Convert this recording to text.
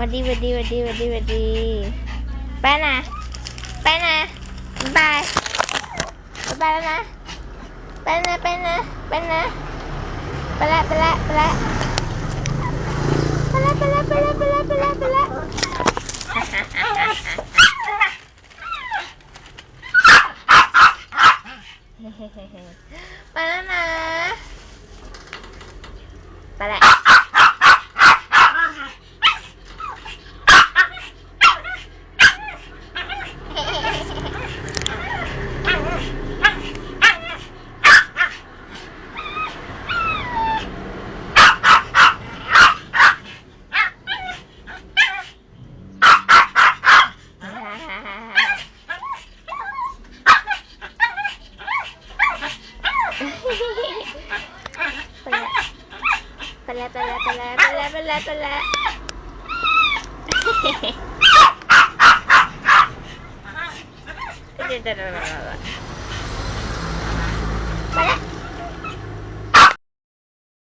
หวัดดีวัดดีวัดดีวัดดีไปนะไปนะบายบายแล้วนะไปนะไปนะไปนะไปละไปละไปละไปละไปละไปละไปละไปละไปละไปแล้วนะไปละ pelea, pelea, pelea, pelea, pelea, pelea. pelea.